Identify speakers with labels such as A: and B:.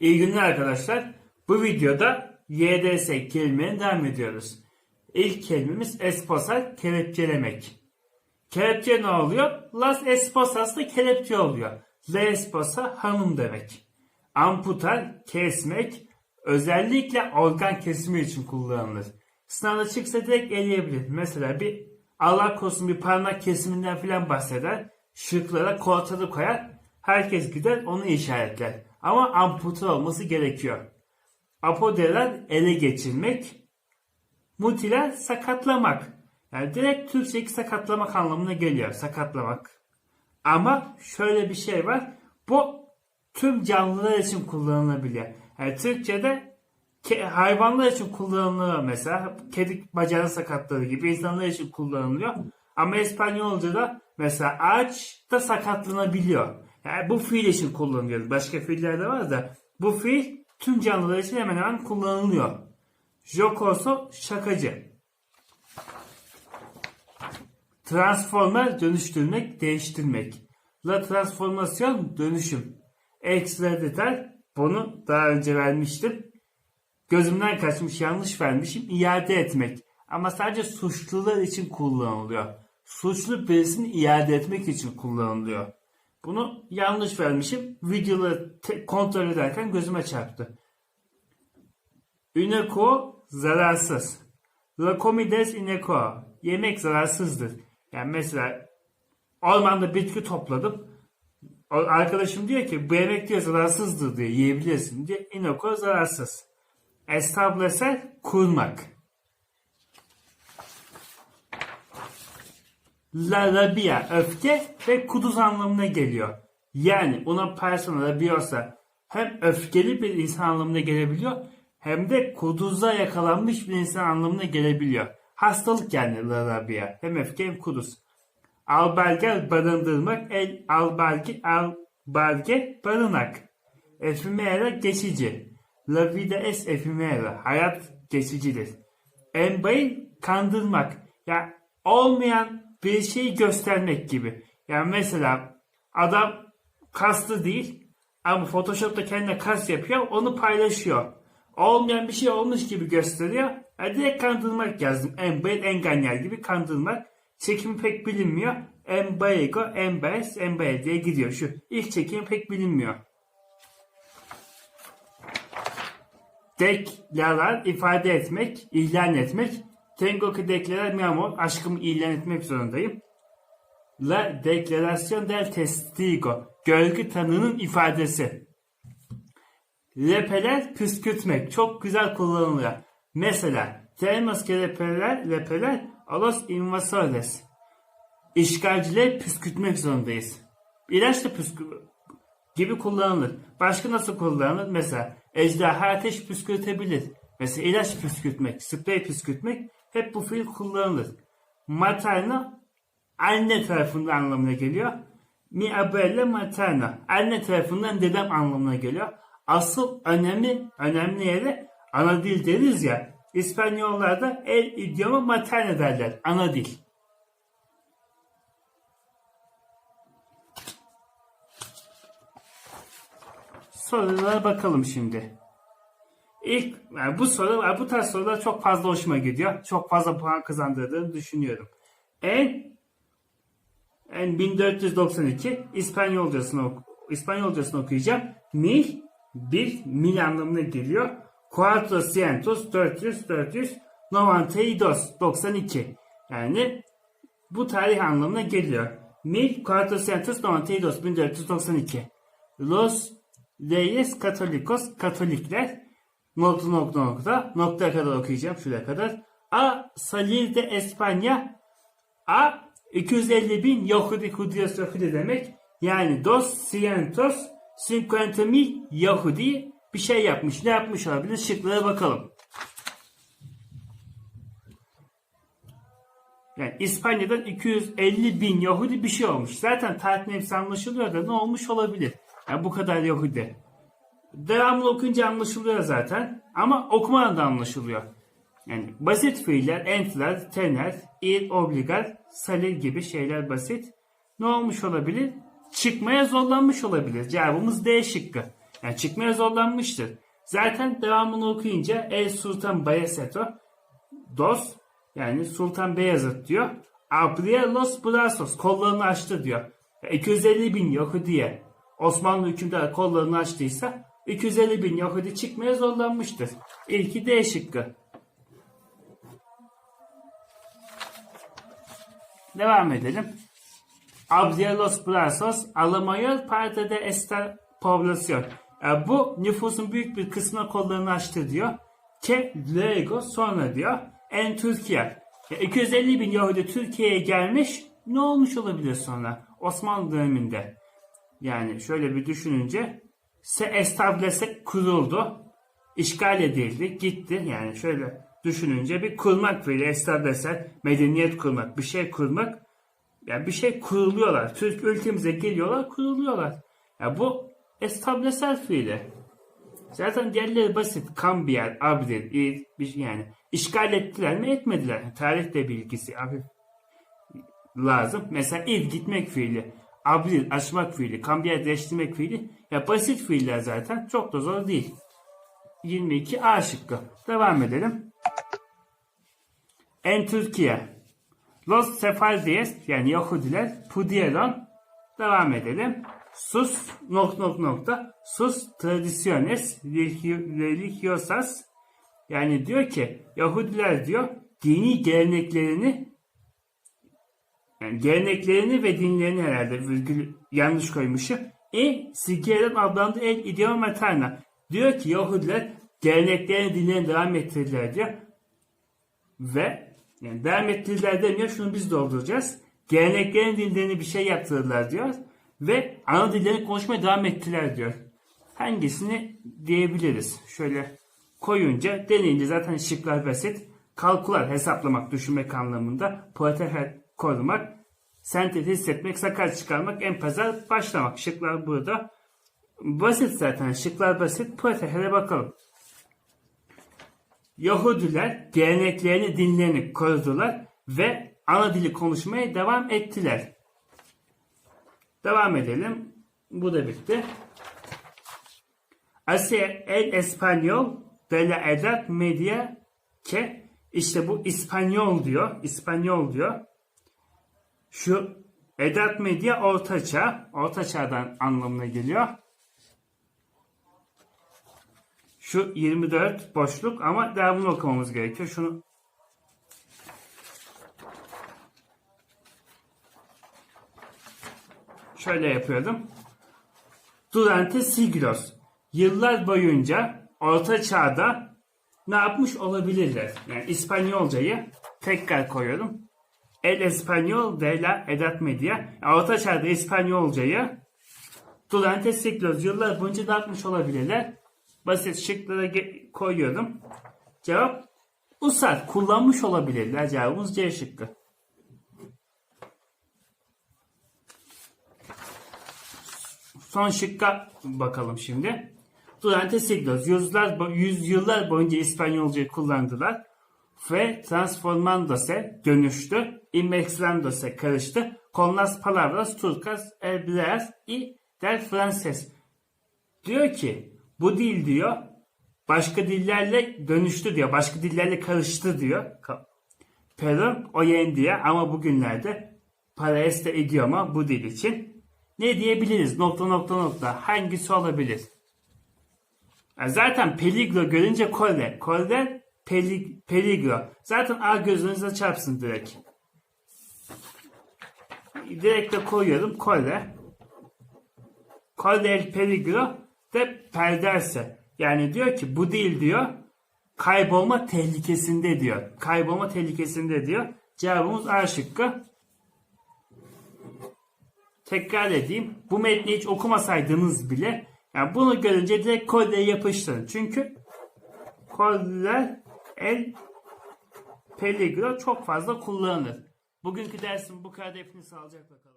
A: İyi günler arkadaşlar. Bu videoda YDS kelimeye devam ediyoruz. İlk kelimemiz esposar, kelepçelemek. Kelepçe ne oluyor? Las esposas da kelepçe oluyor. La esposa hanım demek. Amputar, kesmek, özellikle organ kesimi için kullanılır. Sınavda çıksa direkt eleyebilir. Mesela bir Allah korusun bir parmak kesiminden filan bahseder. Şıklara kolatalı koyar. Herkes gider onu işaretler. Ama ampute olması gerekiyor. Apodeler ele geçirmek. Mutiler sakatlamak. Yani direkt Türkçeki sakatlamak anlamına geliyor. Sakatlamak. Ama şöyle bir şey var. Bu tüm canlılar için kullanılabiliyor. Yani Türkçe'de hayvanlar için kullanılıyor mesela. Kedi bacağını sakatladığı gibi insanlar için kullanılıyor. Ama İspanyolca'da mesela ağaç da sakatlanabiliyor. Yani bu fiil için kullanılıyor. Başka fiiller de var da bu fiil tüm canlılar için hemen hemen kullanılıyor. Jokoso şakacı. Transformer dönüştürmek, değiştirmek. La transformasyon dönüşüm. Ekstra detay bunu daha önce vermiştim. Gözümden kaçmış yanlış vermişim iade etmek. Ama sadece suçlular için kullanılıyor. Suçlu birisini iade etmek için kullanılıyor. Bunu yanlış vermişim. Videoları kontrol ederken gözüme çarptı. Üneko zararsız. Lacomides ineko. Yemek zararsızdır. Yani mesela ormanda bitki topladım. Arkadaşım diyor ki bu yemek diyor zararsızdır diyor. Yiyebilirsin diye. Inoko zararsız. Establecer kurmak. La rabia öfke ve kuduz anlamına geliyor. Yani una persona rabiosa hem öfkeli bir insan anlamına gelebiliyor hem de kuduza yakalanmış bir insan anlamına gelebiliyor. Hastalık yani la rabia. Hem öfke hem kuduz. Alberger barındırmak, el alberge, alberge barınak. Efimera geçici. La vida es efimera. Hayat geçicidir. Embail kandırmak. Ya olmayan bir şeyi göstermek gibi. Yani mesela adam kaslı değil ama Photoshop'ta kendine kas yapıyor onu paylaşıyor. Olmayan bir şey olmuş gibi gösteriyor. Yani direkt kandırmak yazdım. Embail enganyer gibi kandırmak. Çekimi pek bilinmiyor. Embaego, embes, embael diye gidiyor. Şu ilk çekim pek bilinmiyor. Deklarar ifade etmek, ilan etmek. Tengo que declarar mi amor, aşkımı ilan etmek zorundayım. La declaración del testigo, görgü tanığının ifadesi. Lepeler püskürtmek, çok güzel kullanılıyor. Mesela, tenemos que lepeler, lepeler a los invasores. İşgalcileri püskürtmek zorundayız. İlaç da püskür gibi kullanılır. Başka nasıl kullanılır? Mesela ejderha ateş püskürtebilir. Mesela ilaç püskürtmek, sprey püskürtmek hep bu fiil kullanılır. Materna anne tarafından anlamına geliyor. Mi abuela materna anne tarafından dedem anlamına geliyor. Asıl önemli önemli yeri ana dil deriz ya. İspanyollarda el idioma materna derler. Ana dil. Sorulara bakalım şimdi. İlk yani bu soru bu tarz sorular çok fazla hoşuma gidiyor. Çok fazla puan kazandırdığını düşünüyorum. En en 1492 İspanyolcasını İspanyolcasını okuyacağım. Mil bir mil anlamına geliyor. Cuatrocientos 400 400 92 92 yani bu tarih anlamına geliyor. Mil Cuatrocientos 92 1492 Los Reyes Katolikos Katolikler nokta nokta nokta noktaya kadar okuyacağım şuraya kadar. A salir de Espanya A 250 bin Yahudi Judíos Yahudi demek. Yani dos cientos cincuenta mil Yahudi bir şey yapmış. Ne yapmış olabilir? Şıklara bakalım. Yani İspanya'dan 250 bin Yahudi bir şey olmuş. Zaten tarihten hepsi anlaşılıyor da ne olmuş olabilir? Yani bu kadar Yahudi. Devamlı okuyunca anlaşılıyor zaten. Ama okumadan da anlaşılıyor. Yani basit fiiller, entler, tener, ir, obligar, salir gibi şeyler basit. Ne olmuş olabilir? Çıkmaya zorlanmış olabilir. Cevabımız D şıkkı. Yani çıkmaya zorlanmıştır. Zaten devamını okuyunca El Sultan Bayaseto Dos yani Sultan Beyazıt diyor. Abria los brazos kollarını açtı diyor. 250 bin Yahudi'ye Osmanlı hükümdarı kollarını açtıysa 250 bin Yahudi çıkmaya zorlanmıştır. İlki D şıkkı. Devam edelim. Abria los brazos a la mayor parte de esta población. Yani bu nüfusun büyük bir kısmına kollarını açtı diyor. Que luego sonra diyor. En Türkiye. Ya 250 bin Yahudi Türkiye'ye gelmiş. Ne olmuş olabilir sonra? Osmanlı döneminde. Yani şöyle bir düşününce se establese kuruldu. işgal edildi. Gitti. Yani şöyle düşününce bir kurmak fiili establese medeniyet kurmak, bir şey kurmak yani bir şey kuruluyorlar. Türk ülkemize geliyorlar, kuruluyorlar. Ya bu estableser fiili. Zaten diğerleri basit. Cambier, abdir, il, bir yani. işgal ettiler mi etmediler. Tarihte bilgisi hafif lazım. Mesela il gitmek fiili. Abdir açmak fiili. Cambier değiştirmek fiili. Ya basit fiiller zaten. Çok da zor değil. 22 A şıkkı. Devam edelim. En Türkiye. Los Sefardiyes yani Yahudiler pudieron devam edelim. Sus nok nok nokta sus tradiciones religi- religiosas yani diyor ki Yahudiler diyor dini geleneklerini yani geleneklerini ve dinlerini herhalde virgül yanlış koymuşum. E siguieron adlandığı el idioma materna. Diyor ki Yahudiler geleneklerini dinlerini devam ettirdiler diyor. Ve yani devam ettirdiler demiyor. Şunu biz dolduracağız. Geleneklerin dillerini bir şey yaptırdılar diyor. Ve ana dillerini konuşmaya devam ettiler diyor. Hangisini diyebiliriz? Şöyle koyunca deneyince zaten şıklar basit. Kalkular hesaplamak, düşünmek anlamında. Proteher korumak, sentez hissetmek, sakar çıkarmak, empezar başlamak. Şıklar burada. Basit zaten. Şıklar basit. Proteher'e bakalım. Yahudiler geleneklerini, dinlerini korudular ve ana dili konuşmaya devam ettiler. Devam edelim. Bu da bitti. Así el español de la edad media que işte bu İspanyol diyor. İspanyol diyor. Şu edat media orta çağ. Orta çağdan anlamına geliyor. Şu 24 boşluk ama devamını okumamız gerekiyor. Şunu şöyle yapıyordum. Durante siglos. Yıllar boyunca orta çağda ne yapmış olabilirler? Yani İspanyolcayı tekrar koyuyorum. El Español de la Edad Media. Yani orta çağda İspanyolcayı Durante siglos yıllar boyunca yapmış olabilirler? Basit şıklara koyuyorum. Cevap usat kullanmış olabilirler. Cevabımız C şıkkı. Son şıkka bakalım şimdi. Durante siglos, bo- yüzyıllar boyunca İspanyolcayı kullandılar. Ve transformándose dönüştü. Inmezclándose karıştı. Con las palabras turcas, hebreas y del francés. Diyor ki bu dil diyor başka dillerle dönüştü diyor. Başka dillerle karıştı diyor. Pero hoy en día ama bugünlerde para este idioma bu dil için ne diyebiliriz? Nokta nokta nokta. Hangisi olabilir? Ya zaten peligro görünce kolle. Kolle peli, peligro. Zaten A gözünüze çarpsın direkt. Direkt de koyuyorum kolle. Kolle el peligro de perderse. Yani diyor ki bu değil diyor. Kaybolma tehlikesinde diyor. Kaybolma tehlikesinde diyor. Cevabımız A şıkkı. Tekrar edeyim. Bu metni hiç okumasaydınız bile yani bunu görünce direkt kolyeye yapıştırın. Çünkü kolyeler el peligro çok fazla kullanılır. Bugünkü dersim bu kadar. Hepinizi sağlıcakla kalın.